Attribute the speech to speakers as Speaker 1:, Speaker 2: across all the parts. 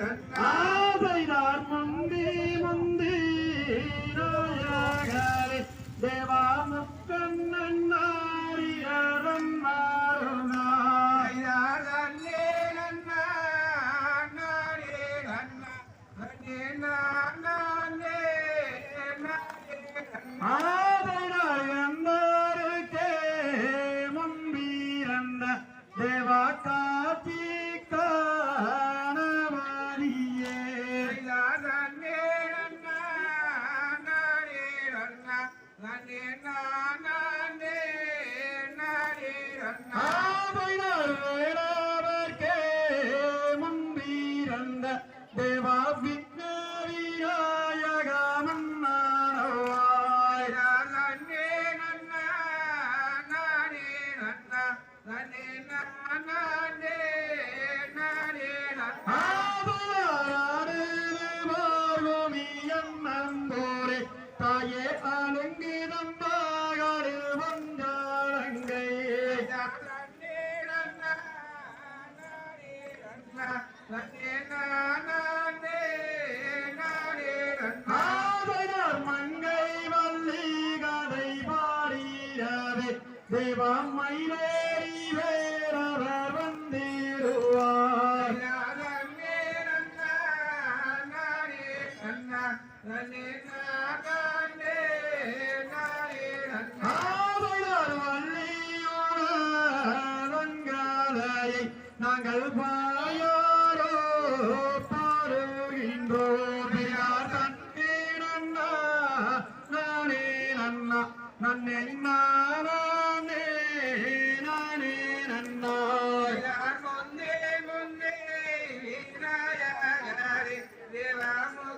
Speaker 1: né? Ah! தேவா விக்னவிநாயக மன்னாரவாய் ஆதலாரே தாயே அலங்கிதம் பாகரில் வந்தாளங்கையே தேவம் மயிலேறி wherever வந்திருவார் நாங்கள் பா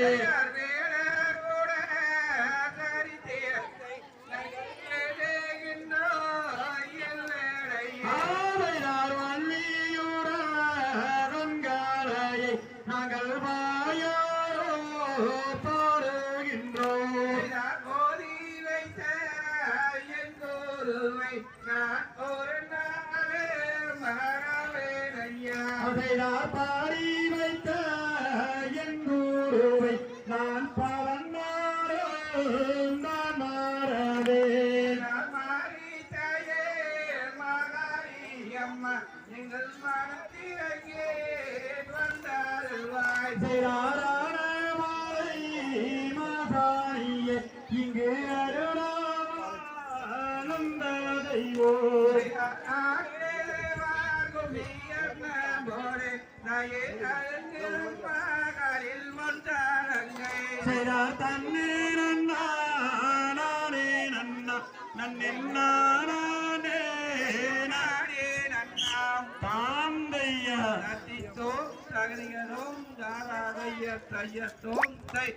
Speaker 1: காரவரியே ஆதைரார் வள்ளியூர ரங்காலையை நாங்கள் வாயாரோ பாடுகின்றோம்
Speaker 2: நான் ஒரு நாளே மறவேனையா
Speaker 1: அதைனார் பாடி வைத்த நான் பவன்னாரோ நான் மாறவேன்
Speaker 2: மாரித்தாயே மாகாரியம்மா எங்கள் மனத்திறங்கே வந்தாருவாய்.
Speaker 1: செய்தாரான மாலை மாசாணியே இங்கு அருளானந்ததையோ. செய்தார் தன்னே நன்னா நானே நன்னா நன்னே நானே தாந்தையா
Speaker 2: தகதிகளும் தாராதைய தையத்தோம் தை.